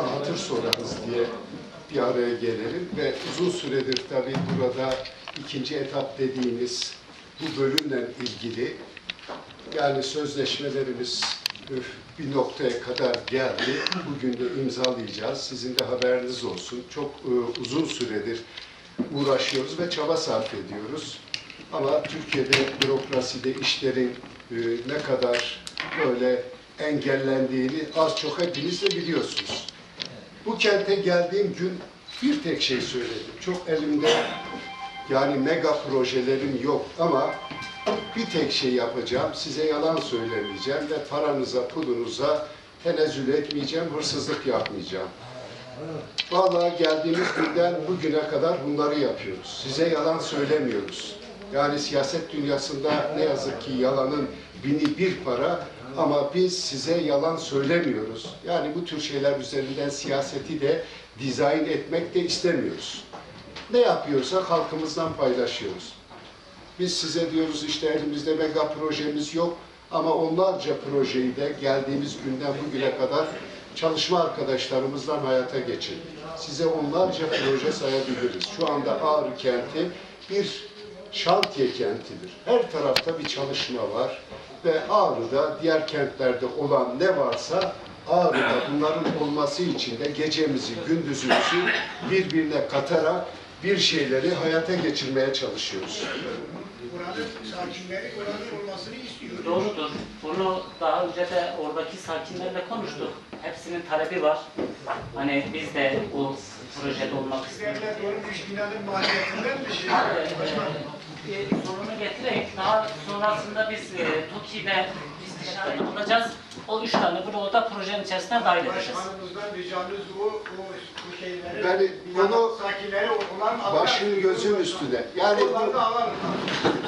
hal hatır sorarız diye bir araya gelelim ve uzun süredir tabii burada ikinci etap dediğimiz bu bölümle ilgili yani sözleşmelerimiz bir noktaya kadar geldi. Bugün de imzalayacağız. Sizin de haberiniz olsun. Çok e, uzun süredir uğraşıyoruz ve çaba sarf ediyoruz. Ama Türkiye'de bürokraside işlerin e, ne kadar böyle engellendiğini az çok hepiniz de biliyorsunuz. Bu kente geldiğim gün bir tek şey söyledim. Çok elimde yani mega projelerim yok ama bir tek şey yapacağım. Size yalan söylemeyeceğim ve paranıza, pulunuza tenezzül etmeyeceğim, hırsızlık yapmayacağım. Vallahi geldiğimiz günden bugüne kadar bunları yapıyoruz. Size yalan söylemiyoruz. Yani siyaset dünyasında ne yazık ki yalanın bini bir para ama biz size yalan söylemiyoruz. Yani bu tür şeyler üzerinden siyaseti de dizayn etmek de istemiyoruz. Ne yapıyorsak halkımızdan paylaşıyoruz. Biz size diyoruz işte elimizde mega projemiz yok ama onlarca projeyi de geldiğimiz günden bugüne kadar çalışma arkadaşlarımızdan hayata geçirdik. Size onlarca proje sayabiliriz. Şu anda Ağrı kenti bir şantiye kentidir. Her tarafta bir çalışma var ve Ağrı'da diğer kentlerde olan ne varsa Ağrı'da bunların olması için de gecemizi, gündüzümüzü birbirine katarak bir şeyleri hayata geçirmeye çalışıyoruz. Buranın sakinleri buranın olmasını istiyor. Doğrudur. Bunu daha önce de oradaki sakinlerle konuştuk. Hepsinin talebi var. Hani biz de bu projede olmak istiyoruz. Devlet onun üç binanın maliyetinden bir şey. Ee, e, getireyim. Daha sonrasında biz e, TOKİ'de istişare olacağız. O üç tane bloğu da projenin içerisine dahil edeceğiz. Başkanımızdan ricamız bu, bu, bu şeyleri, Ben binanın onu sakinleri olan Başın gözün üstüne. Yani bu.